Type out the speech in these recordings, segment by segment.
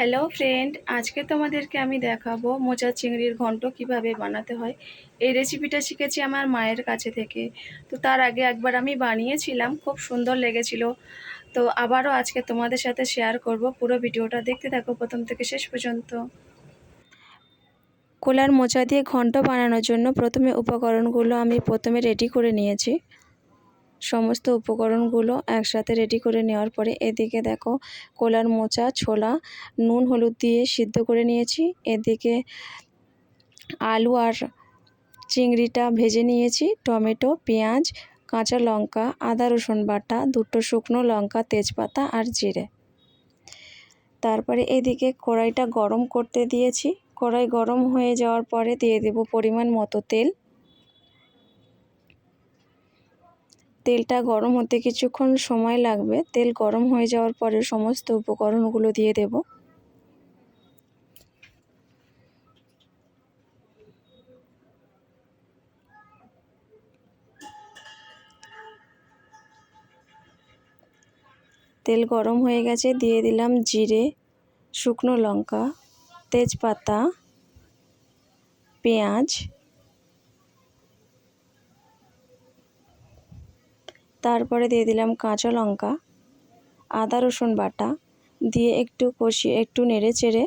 Hello friend আজকে তোমাদেরকে আমি দেখাবো মোচা চিংড়ির ঘন্ট কীভাবে বানাতে হয়। এই রেসিপিটা শিখেছি আমার মায়ের কাছে থেকে। তো তার আগে একবার আমি বানিয়েছিলাম, খুব সুন্দর লেগেছিল। তো আবারও আজকে তোমাদের সাথে শেয়ার করব। পুরো ভিডিওটা দেখতে থাকো প্রথম থেকে শেষ পর্যন্ত। কোলার মোচা দিয়ে ঘন্ট বানানোর জন্য প্রথমে উপকরণগুলো আমি প্রথমে রেডি করে নিয়েছি। সমস্ত উপকরণগুলো একসাথে রেডি করে নেওয়ার পরে এদিকে দেখো কোলার মোচা, ছোলা, নুন, হলুদ দিয়ে সিদ্ধ করে নিয়েছি। এদিকে আলু আর চিংড়িটা ভেজে নিয়েছি। টমেটো, পেঁয়াজ, কাঁচা লঙ্কা, আদা রসুন বাটা, দুটো শুকনো লঙ্কা, তেজপাতা আর জিরে। তারপরে এদিকে কড়াইটা গরম করতে দিয়েছি। কড়াই গরম হয়ে যাওয়ার পরে দিয়ে দেব পরিমাণ মতো তেল। তেলটা গরম হতে কিছুক্ষণ সময় লাগবে। তেল গরম হয়ে যাওয়ার পরে সমস্ত উপকরণগুলো দিয়ে দেব। তেল গরম হয়ে গেছে, দিয়ে দিলাম জিরে, শুকনো লঙ্কা, তেজপাতা, পেঁয়াজ তারপরে দিয়ে দিলাম কাঁচা লঙ্কা, আদা রসুন বাটা, দিয়ে একটু কষিয়ে একটু নেড়ে চেড়ে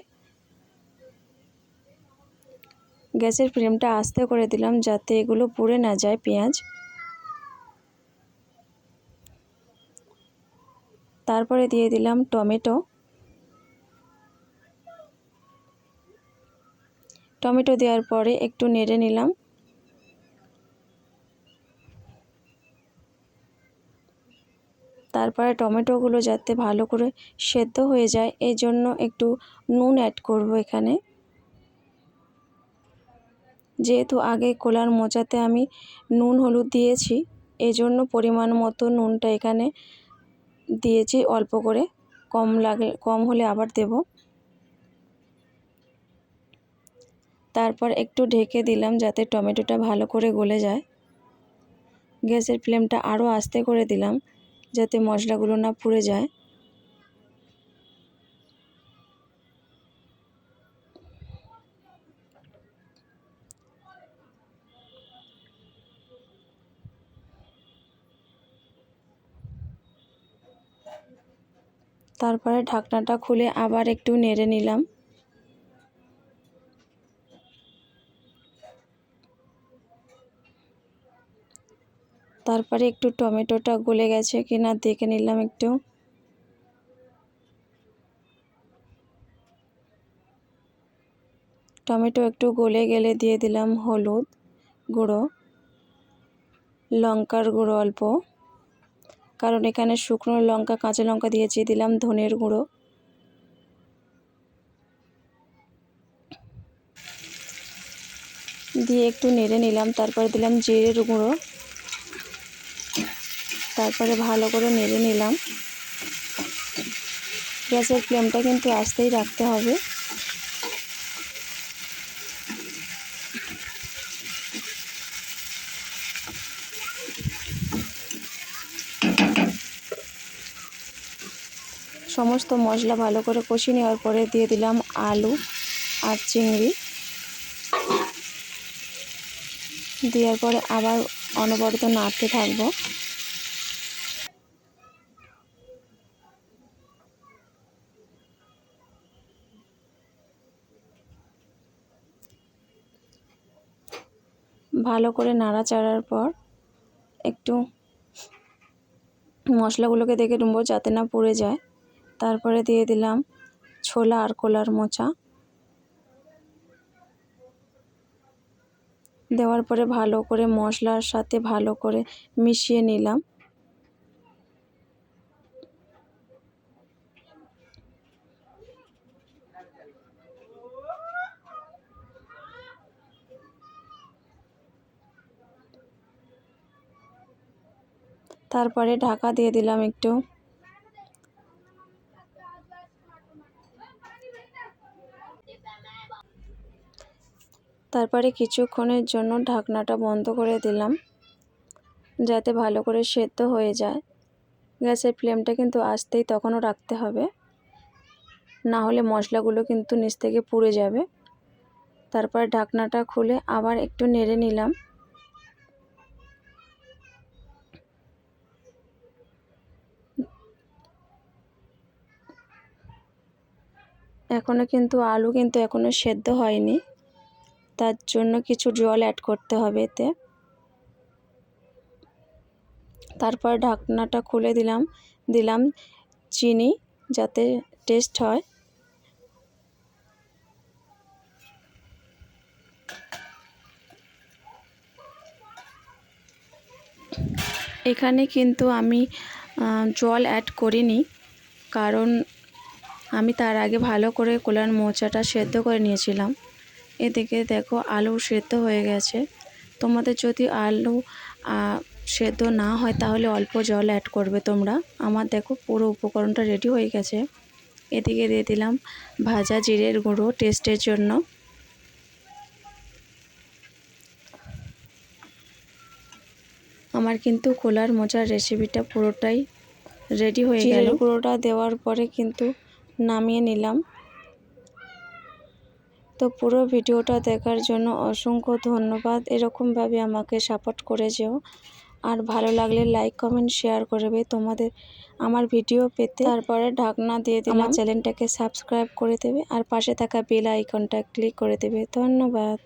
গ্যাসের ফ্লেমটা আস্তে করে দিলাম যাতে এগুলো পুড়ে না যায় পেঁয়াজ। তারপরে দিয়ে দিলাম টমেটো। টমেটো দেওয়ার পরে একটু নেড়ে নিলাম। তারপরে টমেটোগুলো যাতে ভালো করে সেদ্ধ হয়ে যায় এই জন্য একটু নুন অ্যাড করব এখানে। যেহেতু আগে কোলার মোচাতে আমি নুন, হলুদ দিয়েছি এই জন্য পরিমাণ মতো নুনটা এখানে দিয়েছি, অল্প করে। কম লাগে কম হলে আবার দেব। তারপর একটু ঢেকে দিলাম যাতে টমেটোটা ভালো করে গলে যায়। গ্যাসের ফ্লেমটা আরও আস্তে করে দিলাম। যাতে মশলাগুলো না পুড়ে যায়। তারপরে ঢাকনাটা খুলে আবার একটু নেড়ে নিলাম। তারপরে একটু টমেটোটা গলে গেছে কিনা দেখে নিলাম একটু। টমেটো একটু গলে গেলে দিয়ে দিলাম হলুদ গুঁড়ো, লঙ্কার গুঁড়ো অল্প। কারণ এখানে শুকনো লঙ্কা, কাঁচা লঙ্কা দিয়েছি, দিলাম ধনের গুঁড়ো। দিয়ে একটু নেড়ে নিলাম, তারপর দিলাম জিরের গুঁড়ো। তারপরে ভালো করে নেড়ে নিলাম। গ্যাসের ফ্লেমটা কিন্তু আস্তেই রাখতে হবে। সমস্ত মশলা ভালো করে কষিয়ে নেওয়ার পরে দিয়ে দিলাম আলু আর চিংড়ি। দেওয়ার পরে আবার অনবরত নাড়তে থাকব। ভালো করে নাড়াচাড়ার পর একটু মশলাগুলোকে দেখে নেব যাতে না পুড়ে যায়, তারপরে দিয়ে দিলাম ছোলা আর কোলার মোচা। দেওয়ার পরে ভালো করে মশলার সাথে ভালো করে মিশিয়ে নিলাম। তারপরে ঢাকা দিয়ে দিলাম একটু। তারপরে কিছুক্ষণের জন্য ঢাকনাটা বন্ধ করে দিলাম, যাতে ভালো করে সেদ্ধ হয়ে যায়। গ্যাসের ফ্লেমটা কিন্তু আসতেই তখনও রাখতে হবে। না হলে মশলাগুলো কিন্তু নিচ থেকে পুড়ে যাবে। তারপর ঢাকনাটা খুলে আবার একটু নেড়ে নিলাম। এখনও কিন্তু আলু কিন্তু এখনও সেদ্ধ হয়নি। তার জন্য কিছু জল অ্যাড করতে হবে এতে। তারপর ঢাকনাটা খুলে দিলাম দিলাম চিনি যাতে টেস্ট হয়। এখানে কিন্তু আমি জল অ্যাড করিনি, কারণ আমি তার আগে ভালো করে কোলার মোচাটা সেদ্ধ করে নিয়েছিলাম। এদিকে দেখো আলু সেদ্ধ হয়ে গেছে। তোমাদের যদি আলু সেদ্ধ না হয় তাহলে অল্প জল অ্যাড করবে তোমরা। আমার দেখো পুরো উপকরণটা রেডি হয়ে গেছে। এদিকে দিয়ে দিলাম ভাজা জিরের গুঁড়ো টেস্টের জন্য। আমার কিন্তু কোলার মোচার রেসিপিটা পুরোটাই রেডি হয়ে গেল। পুরোটা দেওয়ার পরে কিন্তু নামিয়ে নিলাম। তো পুরো ভিডিওটা দেখার জন্য অসংখ্য ধন্যবাদ। এরকমভাবে আমাকে সাপোর্ট করে যেও। আর ভালো লাগলে লাইক কমেন্ট শেয়ার করবে তোমাদের আমার ভিডিও পেতে। তারপরে ঢাকনা দিয়ে দিলাম। চ্যানেলটাকে সাবস্ক্রাইব করে দেবে। আর পাশে থাকা বেল আইকনটা ক্লিক করে দেবে। ধন্যবাদ।